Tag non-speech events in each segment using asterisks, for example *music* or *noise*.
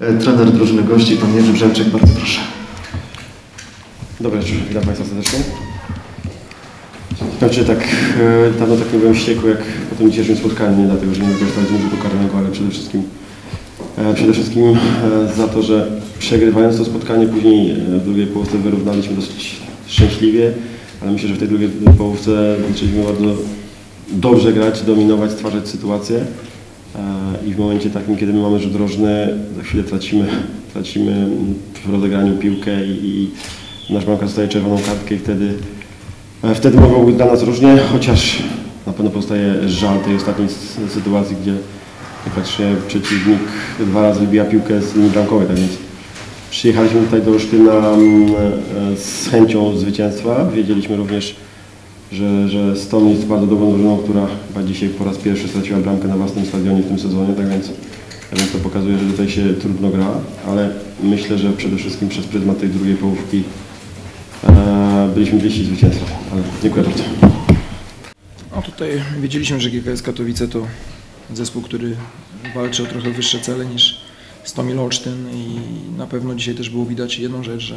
E, Trener drużyny gości, pan Jerzy Brzęczek, bardzo proszę. Dobry wieczór, witam Państwa serdecznie. Znaczy tak, e, dawno tak nie byłem wściekły jak po tym dzisiejszym spotkaniu, nie dlatego, że nie wykorzystaliśmy rzutu karnego, ale przede wszystkim e, przede wszystkim e, za to, że przegrywając to spotkanie później w drugiej połówce wyrównaliśmy dosyć szczęśliwie, ale myślę, że w tej drugiej połówce zaczęliśmy bardzo dobrze grać, dominować, stwarzać sytuację e, i w momencie takim, kiedy my mamy rzut rożny, za chwilę tracimy, tracimy w rozegraniu piłkę i, i nasz bramkarz dostaje czerwoną kartkę i wtedy, e, wtedy mogło być dla nas różnie, chociaż na pewno pozostaje żal tej ostatniej sytuacji, gdzie praktycznie przeciwnik dwa razy wybija piłkę z linii bramkowej, tak więc przyjechaliśmy tutaj do Olsztyna mm, e, z chęcią zwycięstwa. Wiedzieliśmy również, że, że Stom jest bardzo dobrą drużyną, która chyba dzisiaj po raz pierwszy straciła bramkę na własnym stadionie w tym sezonie, tak więc, tak więc to pokazuje, że tutaj się trudno gra, ale myślę, że przede wszystkim przez pryzmat tej drugiej połówki e, byliśmy bliżsi zwycięstwa. Ale dziękuję bardzo. No tutaj wiedzieliśmy, że GKS Katowice to zespół, który walczy o trochę wyższe cele niż Stomil Olsztyn i na pewno dzisiaj też było widać jedną rzecz, że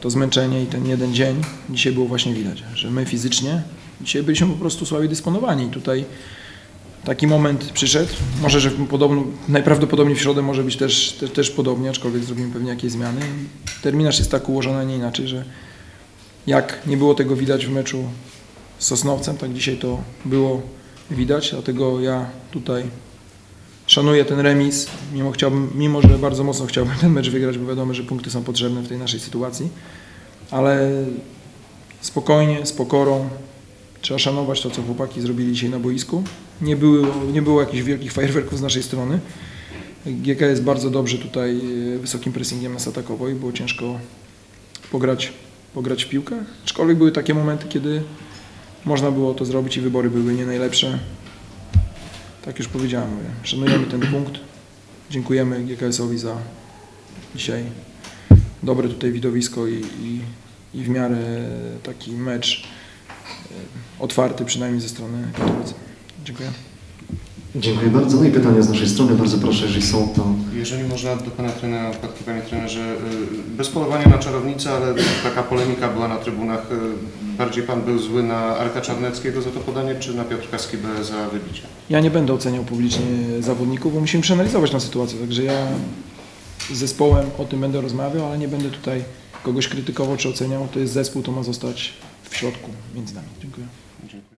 to zmęczenie i ten jeden dzień dzisiaj było właśnie widać, że my fizycznie dzisiaj byliśmy po prostu słabiej dysponowani. I tutaj taki moment przyszedł, może, że podobno, najprawdopodobniej w środę może być też, też, też podobnie, aczkolwiek zrobimy pewnie jakieś zmiany. Terminarz jest tak ułożony, a nie inaczej, że jak nie było tego widać w meczu z Sosnowcem, tak dzisiaj to było widać, dlatego ja tutaj szanuję ten remis, mimo, chciałbym, mimo że bardzo mocno chciałbym *laughs* ten mecz wygrać, bo wiadomo, że punkty są potrzebne w tej naszej sytuacji, ale spokojnie, z pokorą, trzeba szanować to, co chłopaki zrobili dzisiaj na boisku. Nie, były, nie było jakichś wielkich fajerwerków z naszej strony. GKS bardzo dobrze tutaj e, wysokim pressingiem nas atakował i było ciężko pograć, pograć w piłkę. Aczkolwiek były takie momenty, kiedy można było to zrobić i wybory były nie najlepsze. Tak już powiedziałem, mówię. szanujemy ten punkt. Dziękujemy GKS-owi za dzisiaj dobre tutaj widowisko i, i, i w miarę taki mecz e, otwarty przynajmniej ze strony Katowic. Dziękuję. Dziękuję bardzo. No i pytania z naszej strony, bardzo proszę, jeżeli są, to Jeżeli można do Pana trenera, Płatki, Panie trenerze, y, bez polowania na czarownicę, ale taka polemika była na trybunach. y, Bardziej Pan był zły na Arka Czarneckiego za to podanie, czy na Piotrka Skibę za wybicie? Ja nie będę oceniał publicznie zawodników, bo musimy przeanalizować tę sytuację. Także ja z zespołem o tym będę rozmawiał, ale nie będę tutaj kogoś krytykował czy oceniał. To jest zespół, to ma zostać w środku między nami. Dziękuję. Dziękuję.